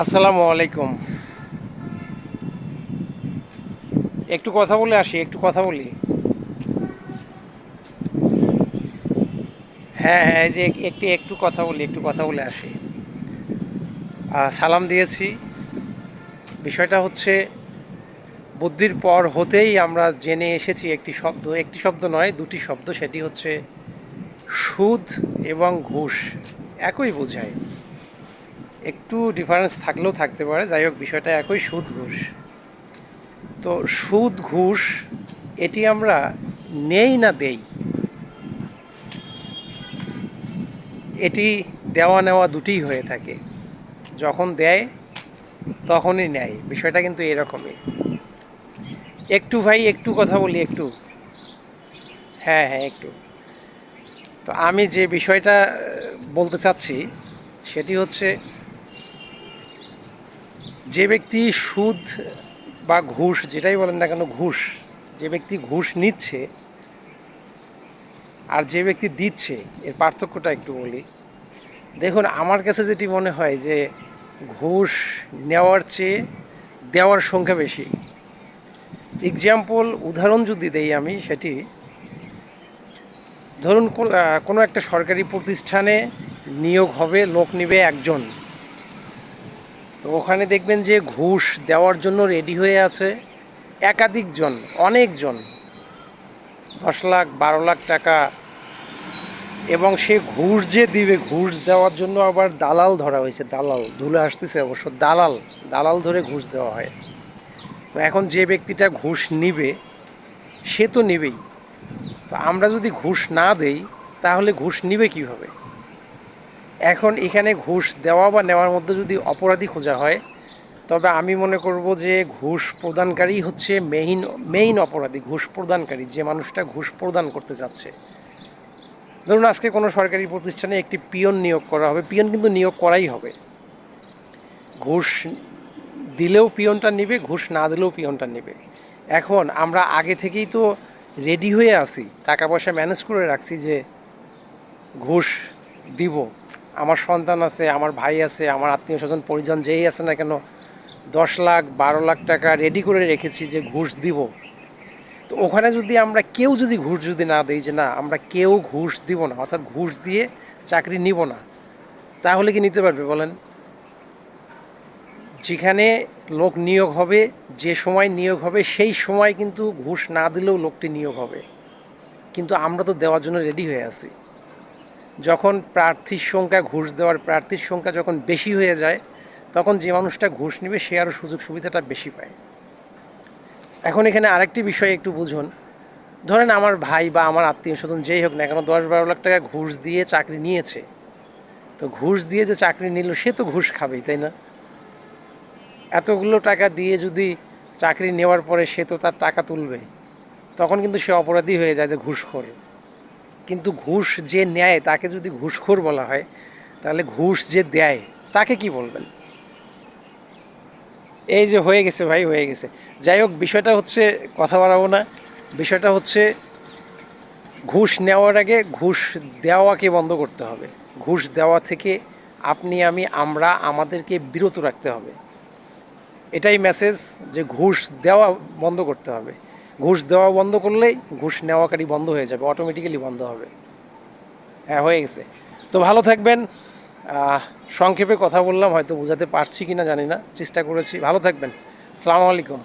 আসসালামু আলাইকুম। একটু কথা বলে আসি, একটু কথা বলি। হ্যাঁ হ্যাঁ যে একটু একটু কথা বলি, একটু কথা বলে আসি। সালাম দিয়েছি। বিষয়টা হচ্ছে, বুদ্ধির পর হতেই আমরা জেনে এসেছি একটি শব্দ একটি শব্দ নয়, দুটি শব্দ, সেটি হচ্ছে সুদ এবং ঘুষ, একই বোঝায়। একটু ডিফারেন্স থাকলেও থাকতে পারে। যাই হোক, বিষয়টা একই, সুদ, ঘুষ। তো সুদ, ঘুষ, এটি আমরা নেই না দেই। এটি দেওয়া নেওয়া দুটিই হয়ে থাকে। যখন দেয়, তখনই নেয়। বিষয়টা কিন্তু এরকমই। একটু ভাই, একটু কথা বলি, একটু। হ্যাঁ হ্যাঁ একটু। তো আমি যে বিষয়টা বলতে চাচ্ছি, সেটি হচ্ছে যে ব্যক্তি সুদ বা ঘুষ, যেটাই বলেন না কেন, ঘুষ, যে ব্যক্তি ঘুষ নিচ্ছে আর যে ব্যক্তি দিচ্ছে, এর পার্থক্যটা একটু বলি। দেখুন, আমার কাছে যেটি মনে হয় যে ঘুষ নেওয়ার চেয়ে দেওয়ার সংখ্যা বেশি। এক্সাম্পল উদাহরণ যদি দেই আমি সেটি, ধরুন কোনো একটা সরকারি প্রতিষ্ঠানে নিয়োগ হবে, লোক নিবে একজন। তো ওখানে দেখবেন যে ঘুষ দেওয়ার জন্য রেডি হয়ে আছে একাধিকজন, অনেকজন। দশ লাখ, বারো লাখ টাকা। এবং সে ঘুষ যে দিবে, ঘুষ দেওয়ার জন্য আবার দালাল ধরা হয়েছে, দালাল। ধুলে আসতেছে অবশ্য, দালাল দালাল ধরে ঘুষ দেওয়া হয়। তো এখন যে ব্যক্তিটা ঘুষ নিবে, সে তো নেবেই। তো আমরা যদি ঘুষ না দেই, তাহলে ঘুষ নিবে কীভাবে? এখন এখানে ঘুষ দেওয়া বা নেওয়ার মধ্যে যদি অপরাধী খোঁজা হয়, তবে আমি মনে করব যে ঘুষ প্রদানকারী হচ্ছে মেইন মেইন অপরাধী, ঘুষ প্রদানকারী, যে মানুষটা ঘুষ প্রদান করতে যাচ্ছে ধরুন আজকে কোনো সরকারি প্রতিষ্ঠানে একটি পিয়ন নিয়োগ করা হবে, পিয়ন কিন্তু নিয়োগ করাই হবে। ঘুষ দিলেও পিয়নটা নেবে, ঘুষ না দিলেও পিয়নটা নেবে। এখন আমরা আগে থেকেই তো রেডি হয়ে আছি, টাকা পয়সা ম্যানেজ করে রাখছি যে ঘুষ দিব। আমার সন্তান আছে, আমার ভাই আছে, আমার আত্মীয় স্বজন, পরিজন যেই আছে না কেন, দশ লাখ, বারো লাখ টাকা রেডি করে রেখেছি যে ঘুষ দিব। তো ওখানে যদি আমরা কেউ যদি ঘুষ যদি না দিই যে না, আমরা কেউ ঘুষ দিব না, অর্থাৎ ঘুষ দিয়ে চাকরি নিব না, তাহলে কি নিতে পারবে বলেন? যেখানে লোক নিয়োগ হবে, যে সময় নিয়োগ হবে, সেই সময় কিন্তু ঘুষ না দিলেও লোকটি নিয়োগ হবে। কিন্তু আমরা তো দেওয়ার জন্য রেডি হয়ে আছি। যখন প্রার্থীর সংখ্যা, ঘুষ দেওয়ার প্রার্থীর সংখ্যা যখন বেশি হয়ে যায়, তখন যে মানুষটা ঘুষ নেবে, সে আরও সুযোগ সুবিধাটা বেশি পায়। এখন এখানে আরেকটি বিষয় একটু বুঝুন। ধরেন আমার ভাই বা আমার আত্মীয় স্বজন যেই হোক না কেন দশ বারো লাখ টাকা ঘুষ দিয়ে চাকরি নিয়েছে। তো ঘুষ দিয়ে যে চাকরি নিল, সে তো ঘুষ খাবেই, তাই না? এতগুলো টাকা দিয়ে যদি চাকরি নেওয়ার পরে সে তো তার টাকা তুলবে তখন কিন্তু সে অপরাধী হয়ে যায় যে ঘুষখোর। কিন্তু ঘুষ যে নেয়, তাকে যদি ঘুষখোর বলা হয়, তাহলে ঘুষ যে দেয়, তাকে কি বলবেন? এই যে হয়ে গেছে ভাই, হয়ে গেছে। যাই হোক, বিষয়টা হচ্ছে কথা বাড়াবো না। বিষয়টা হচ্ছে ঘুষ নেওয়ার আগে ঘুষ দেওয়াকে বন্ধ করতে হবে। ঘুষ দেওয়া থেকে আপনি, আমি, আমরা, আমাদেরকে বিরত রাখতে হবে। এটাই মেসেজ যে ঘুষ দেওয়া বন্ধ করতে হবে। ঘুষ দেওয়া বন্ধ করলেই ঘুষ নেওয়াকারী বন্ধ হয়ে যাবে অটোমেটিক্যালি বন্ধ হবে। হ্যাঁ হয়ে গেছে। তো ভালো থাকবেন। সংক্ষেপে কথা বললাম, হয়তো বোঝাতে পারছি কি না জানি না, চেষ্টা করেছি। ভালো থাকবেন। আসসালামু আলাইকুম।